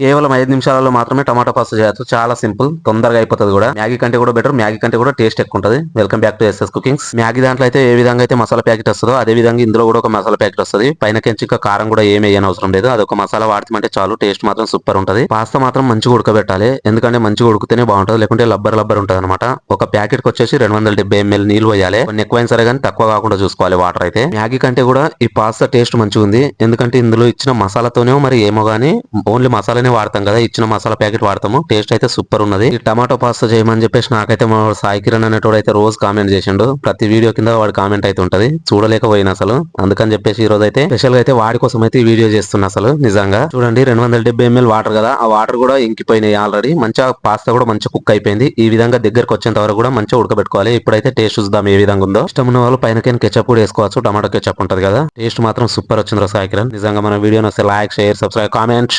కేవలం ఐదు నిమిషాలలో మాత్రమే టమాటా పాస్తా చేయొచ్చు చాలా సింపుల్ తొందరగా అయిపోతుంది కూడా. మ్యాగీ కంటే కూడా బెటర్ మ్యాగీ కంటే కూడా టేస్ట్ ఎక్కువ ఉంటుంది. Welcome back to SS cookings. Maggi దాంట్లో అయితే ఏ విధంగా అయితే మసాలా ప్యాకెట్ వస్తుందో అదే విధంగా ఇందులో కూడా ఒక మసాలా ప్యాకెట్ వస్తుంది. పైన ఇంకా కారం కూడా ఏమి వేయని అవసరం లేదు. అదొక మసాలా వాడతామంటే చాలు టేస్ట్ మాత్రం సూపర్ ఉంటుంది. పాస్తా మాత్రం మంచిగా ఉడకబెట్టాలి. ఎందుకంటే మంచిగా ఉడికితేనే బాగుంటుంది లేకుంటే లబ్బర్ లబ్బర్ ఉంటుంది అనమాట ఒక ప్యాకెట్కి వచ్చేసి రెండు వందల డెబ్బై ఎంఎల్ నీళ్ళు వేయాలి కొన్ని ఎక్కువైనా సరే కానీ తక్కువ కాకుండా చూసుకోవాలి వాటర్ అయితే. మ్యాగీ కంటే కూడా ఈ పాస్తా టేస్ట్ మంచిగా ఉంది ఎందుకంటే ఇందులో ఇచ్చిన మసాలాతోనే మరి ఏమో గానీ ఓన్లీ మసాలానే వాడతాం కదా ఇచ్చిన మసాలా ప్యాకెట్ వాడతాము. టేస్ట్ అయితే సూపర్ ఉన్నది. ఈ టమాటో పాస్తా చేయమని చెప్పేసి నాకైతే మా సాయి కిరణ్ అనేటోడు అయితే రోజు కామెంట్ చేసిండు. ప్రతి వీడియో కింద వాడు కామెంట్ అయితే ఉంటది. చూడలేకపోయినా అసలు. అందుకని చెప్పేసి ఈ రోజు అయితే స్పెషల్గా అయితే వాడి కోసం అయితే ఈ వీడియో చేస్తున్నా అసలు నిజంగా. చూడండి రెండు వందల డెబ్బై ఎంఎల్ వాటర్ కదా ఆ వాటర్ కూడా ఇంకిపోయినాయి ఆల్రెడీ. మంచిగా పాస్తా కూడా మంచిగా కుక్ అయిపోయింది. ఈ విధంగా దగ్గరకు వచ్చేంత వరకు కూడా మంచిగా ఉడకబెట్టుకోవాలి. ఇప్పుడైతే టేస్ట్ చూద్దాం ఏ విధంగా ఉందో. ఇష్టం ఉన్న వాళ్ళు పైన కెచప్ కూడా వేసుకోవచ్చు. టమాటో కెచప్ ఉంటది కదా. టేస్ట్ మాత్రం సూపర్ వచ్చింది సాయి కిరణ్. నిజంగా మన వీడియో నస్తే లైక్ షేర్ సబ్స్క్రైబ్ కామెంట్.